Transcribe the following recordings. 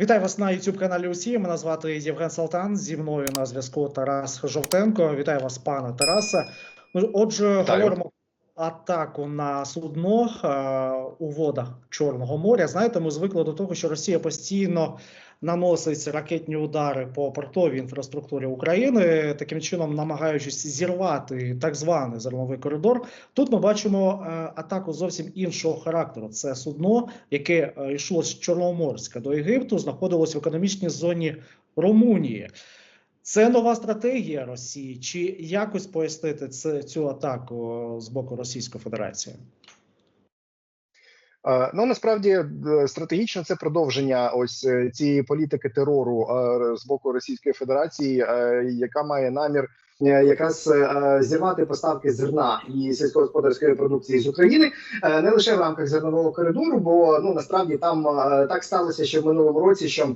Вітаю вас на youtube каналі Усі. Мене звати Євген Салтан. Зі мною на зв'язку Тарас Жовтенко. Вітаю вас, пане Тарасе. Ну, Отже, Вітаю. говоримо атаку на судно е, у водах Чорного моря. Знаєте, ми звикли до того, що Росія постійно наносить ракетні удари по портовій інфраструктурі України, таким чином намагаючись зірвати так званий зерновий коридор. Тут ми бачимо е, атаку зовсім іншого характеру. Це судно, яке е, йшло з Чорноморська до Єгипту, знаходилось в економічній зоні Румунії. Це нова стратегія Росії, чи якось пояснити це, цю атаку з боку Російської Федерації? Е, Ну насправді е, стратегічно це продовження ось е, цієї політики терору з боку Російської Федерації, яка має намір якраз зірвати поставки зерна і сільськогосподарської продукції з України не лише в рамках зернового коридору, бо ну насправді там так сталося що в минулому році, що.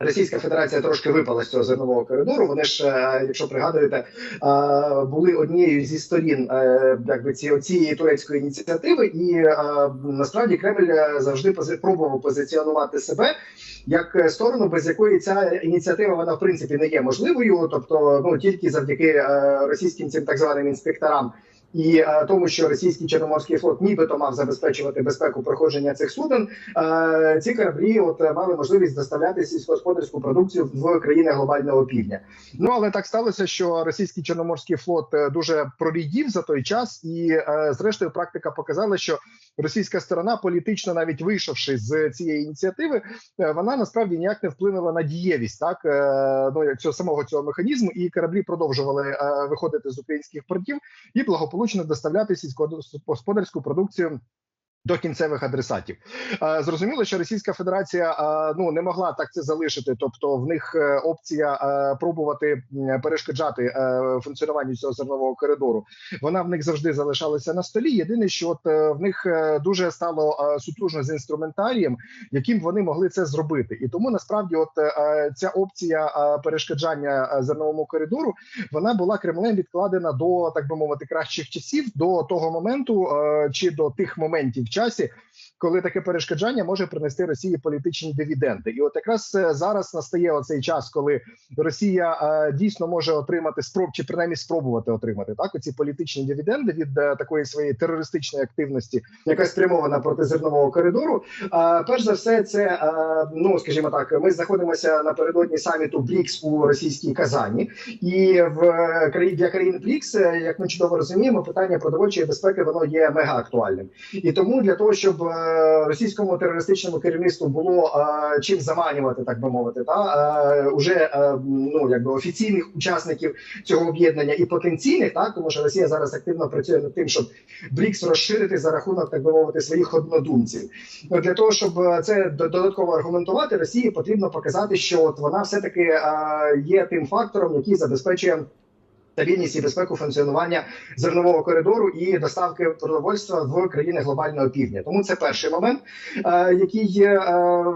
Російська Федерація трошки випала з цього зернового коридору. Вони ж, е, якщо пригадуєте, е, були однією зі сторін е, якби ці цієї турецької ініціативи, і насправді Кремль завжди пробував позиціонувати себе як сторону, без якої ця ініціатива вона в принципі не є можливою, тобто ну тільки завдяки російським цим так званим інспекторам. І е, тому, що російський чорноморський флот нібито мав забезпечувати безпеку проходження цих суден, е, ці кораблі от е, мали можливість доставляти сільськогосподарську продукцію в країни глобального півдня. Ну але так сталося, що російський чорноморський флот дуже прорідів за той час, і зрештою практика показала, що російська сторона, політично навіть вийшовши з цієї ініціативи, е, вона насправді ніяк не вплинула на дієвість так е, ну цього самого цього механізму, і кораблі продовжували е, виходити з українських портів і благополучно доставляти сільськогосподарську продукцію. До кінцевих адресатів Е, зрозуміло, що Російська Федерація е, ну не могла так це залишити. Тобто, в них е, опція пробувати перешкоджати функціонуванню цього зернового коридору. Вона в них завжди залишалася на столі. Єдине, що от в них дуже стало сутужно з інструментарієм, яким вони могли це зробити. І тому насправді, от ця опція перешкоджання зерновому коридору, вона була Кремлем відкладена до так би мовити кращих часів, до того моменту чи до тих моментів часі. Коли таке перешкоджання може принести Росії політичні дивіденди, і от якраз е, зараз настає оцей час, коли Росія е, дійсно може отримати спроб, чи принаймні спробувати отримати так оці політичні дивіденди від е, такої своєї терористичної активності, яка спрямована проти зернового коридору. Перш за все, це ну скажімо так, ми знаходимося напередодні саміту БРІКС у російській Казані, і в для країн БРІКС, як ми чудово розуміємо, питання продовольчої безпеки воно є мега актуальним. І тому для того, щоб російському терористичному керівництву було е, чим заманювати, так би мовити, та е, уже е, ну якби офіційних учасників цього об'єднання і потенційних, так тому що Росія зараз активно працює над тим, щоб БРІКС розширити за рахунок, так би мовити, своїх однодумців. Для того щоб це додатково аргументувати, Росії потрібно показати, що от вона все таки е, є тим фактором, який забезпечує. Стабільність і безпеку функціонування зернового коридору і доставки продовольства в країни глобального півдня. Тому це перший момент, е, який е,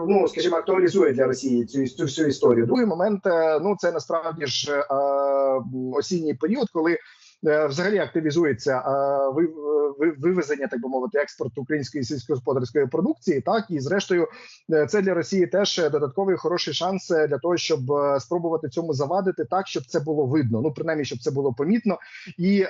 ну скажімо, актуалізує для Росії цю, цю всю історію. Другий момент е, ну це насправді ж осінній період, коли. Взагалі активізується ви- вивезення, так би мовити, експорт української сільськогосподарської продукції. Так і зрештою, е, це для Росії теж додатковий хороший шанс е, для того, щоб е, спробувати цьому завадити так, щоб це було видно. Ну принаймні, щоб це було помітно, і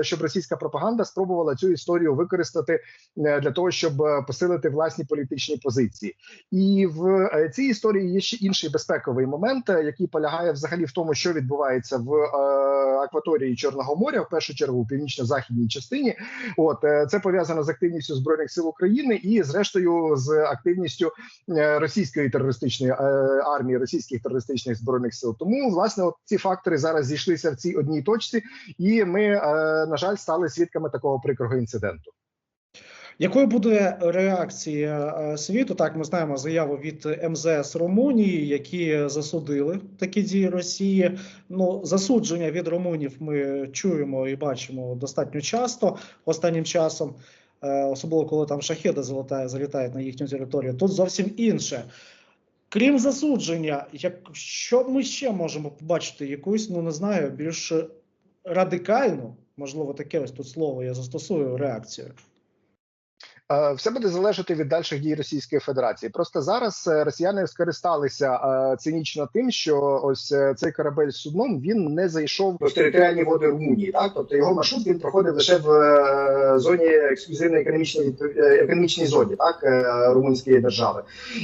щоб російська пропаганда спробувала цю історію використати для того, щоб посилити власні політичні позиції. І в цій історії є ще інший безпековий момент, який полягає взагалі в тому, що відбувається в акваторії Чорного моря, в першу чергу в північно-західній частині. От е, це пов'язано з активністю збройних сил України і, зрештою, з активністю е, російської терористичної е, армії, російських терористичних збройних сил. Тому власне от ці фактори зараз зійшлися в цій одній точці, і ми, на жаль, стали свідками такого прикрого інциденту. Якою буде реакція е, світу? Так, ми знаємо заяву від МЗС Румунії, які засудили такі дії Росії. Ну, засудження від румунів ми чуємо і бачимо достатньо часто останнім часом, е, особливо коли там шахеди залітають, залітають на їхню територію. Тут зовсім інше. Крім засудження, як що ми ще можемо побачити? Якусь, ну не знаю, більш радикальну, можливо, таке ось тут слово я застосую реакцію. Е, Все буде залежати від дальших дій Російської Федерації. Просто зараз е, росіяни скористалися е, цинічно тим, що ось цей корабель з судном він не зайшов в територіальні води Румунії. Так, тобто його маршрут він проходив лише в зоні ексклюзивної економічної економічній зоні, так румунської держави.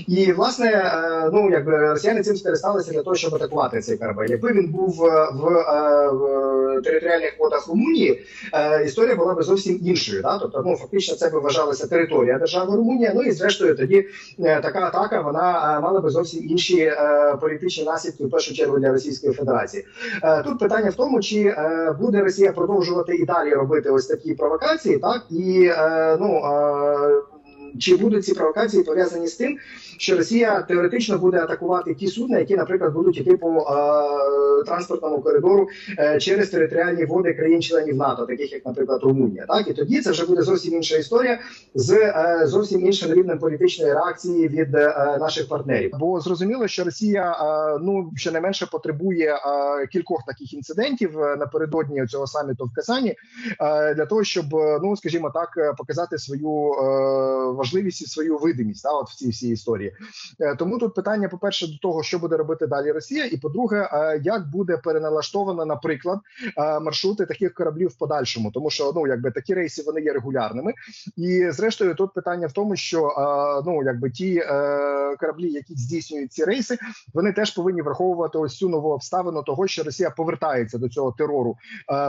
І власне, ну якби росіяни цим скористалися для того, щоб атакувати цей корабель. Якби він був в, в територіальних водах Румунії, історія була би зовсім іншою. Да? Тобто, ну фактично, це би вважалася територія держави Румунія. Ну і зрештою, тоді е, така атака вона е, мала би зовсім інші е, політичні наслідки в першу чергу для Російської Федерації. Тут питання в тому, чи буде Росія продовжувати і далі робити ось такі провокації, так і ну. Чи будуть ці провокації пов'язані з тим, що Росія теоретично буде атакувати ті судна, які, наприклад, будуть йти по е, транспортному коридору е, через територіальні води країн-членів НАТО, таких як, наприклад, Румунія. Так і тоді це вже буде зовсім інша історія з е, зовсім іншим рівнем політичної реакції від е, наших партнерів. Бо зрозуміло, що Росія е, ну щонайменше потребує е, кількох таких інцидентів е, напередодні цього саміту в Казані е, для того, щоб е, ну скажімо так, е, показати свою е, важливість і свою видимість та, от в цій всій історії. Е, Тому тут питання, по перше, до того, що буде робити далі Росія, і по-друге, е, як буде переналаштовано, наприклад, е, маршрути таких кораблів в подальшому, тому що ну якби такі рейси вони є регулярними, і зрештою тут питання в тому, що ну якби ті кораблі, які здійснюють ці рейси, вони теж повинні враховувати ось цю нову обставину того, що Росія повертається до цього терору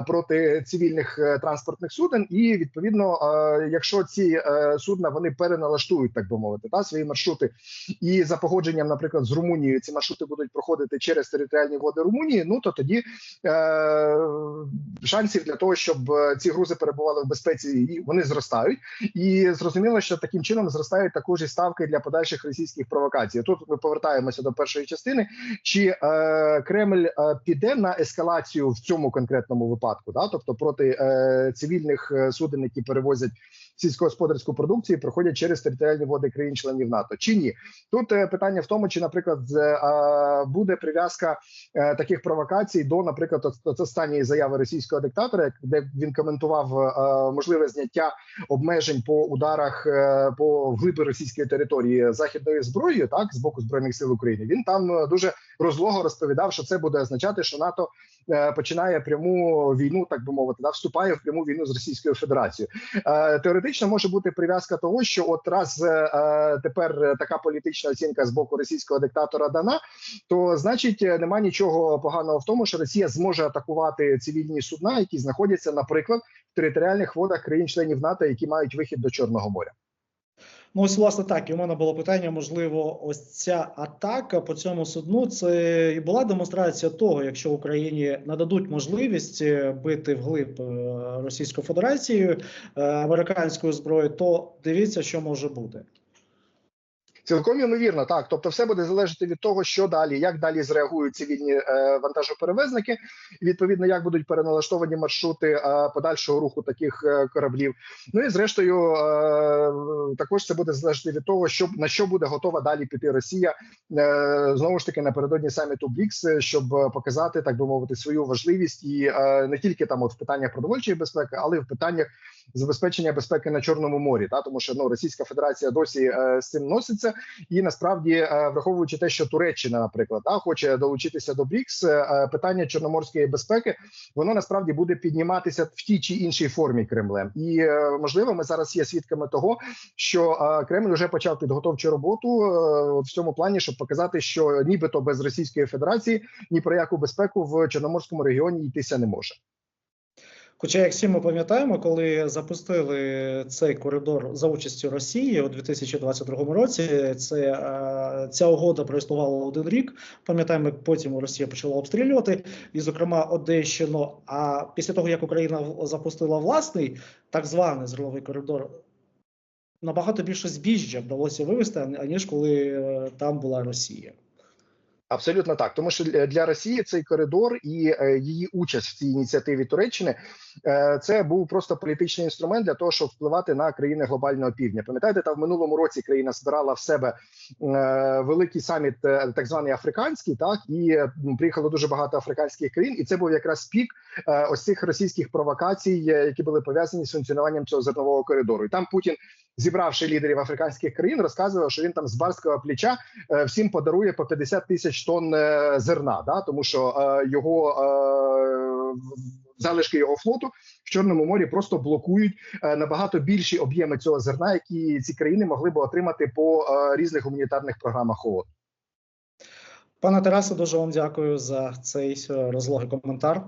проти цивільних транспортних суден, і відповідно, якщо ці судна вони переналаштують, так би мовити, та свої маршрути, і за погодженням, наприклад, з Румунією ці маршрути будуть проходити через територіальні води Румунії. Ну то тоді е, шансів для того, щоб е, ці грузи перебували в безпеці, і вони зростають. І зрозуміло, що таким чином зростають також і ставки для подальших російських провокацій. Тут ми повертаємося до першої частини. Чи е, Кремль е, піде на ескалацію в цьому конкретному випадку, да? тобто проти е, цивільних е, суден, які перевозять сільськогосподарську продукцію, проходять через територіальні води країн-членів НАТО, чи ні? Тут е, питання в тому, чи, наприклад, е, буде прив'язка е, таких провокацій до, наприклад, останньої заяви російського диктатора, де він коментував можливе зняття обмежень по ударах по глиби російської території західною зброєю, так з боку збройних сил України. Він там дуже розлого розповідав, що це буде означати, що НАТО е, починає пряму війну, так би мовити, да, вступає в пряму війну з Російською Федерацією. Е, Теоретично може бути прив'язка того, що от раз е, тепер така політична оцінка з боку російського диктатора дана, то значить нема нічого поганого в тому, що Росія зможе атакувати цивільні судна, які знаходяться, наприклад, в територіальних водах країн-членів НАТО, які мають вихід до Чорного моря. Ну, ось, власне, так. І у мене було питання: можливо, ось ця атака по цьому судну це і була демонстрація того, якщо Україні нададуть можливість е, бити вглиб Російської Російською Федерацією е, американською зброєю, то дивіться, що може бути. Цілком ймовірно, так. Тобто, все буде залежати від того, що далі, як далі зреагують цивільні е, вантажоперевезники, і відповідно, як будуть переналаштовані маршрути е, подальшого руху таких е, кораблів. Ну і зрештою, е, також це буде залежати від того, що на що буде готова далі піти Росія е, знову ж таки напередодні саміту БРІКС, щоб показати, так би мовити, свою важливість і е, не тільки там, от в питаннях продовольчої безпеки, але й в питаннях забезпечення безпеки на Чорному морі. Та тому, що ну Російська Федерація досі е, з цим носиться, і насправді, е, враховуючи те, що Туреччина, наприклад, та хоче долучитися до БРІКС, е, питання чорноморської безпеки воно насправді буде підніматися в тій чи іншій формі Кремлем. І е, можливо, ми зараз є свідками того, що е, Кремль вже почав підготовчу роботу е, в цьому плані, щоб показати, що нібито без Російської Федерації ні про яку безпеку в Чорноморському регіоні йтися не може. Хоча, як всі ми пам'ятаємо, коли запустили цей коридор за участю Росії у 2022 році, це е, ця угода проіснувала один рік. Пам'ятаємо, потім Росія почала обстрілювати, і, зокрема, Одещину. А після того, як Україна запустила власний так званий зерновий коридор, набагато більше збіжжя вдалося вивезти, аніж коли е, там була Росія. Абсолютно так, тому що для Росії цей коридор і е, її участь в цій ініціативі Туреччини е, це був просто політичний інструмент для того, щоб впливати на країни глобального півдня. Пам'ятаєте, та в минулому році країна збирала в себе е, великий саміт, так званий африканський, так і приїхало дуже багато африканських країн, і це був якраз пік ось цих російських провокацій, які були пов'язані з функціонуванням цього зернового коридору. І там Путін, зібравши лідерів африканських країн, розказував, що він там з барського плеча всім подарує по 50 тисяч тонн е, зерна, да тому що е, його е, залишки його флоту в Чорному морі просто блокують е, набагато більші об'єми цього зерна, які ці країни могли би отримати по різних гуманітарних програмах ООН. Пане Тарасе, дуже вам дякую за цей розлогий коментар.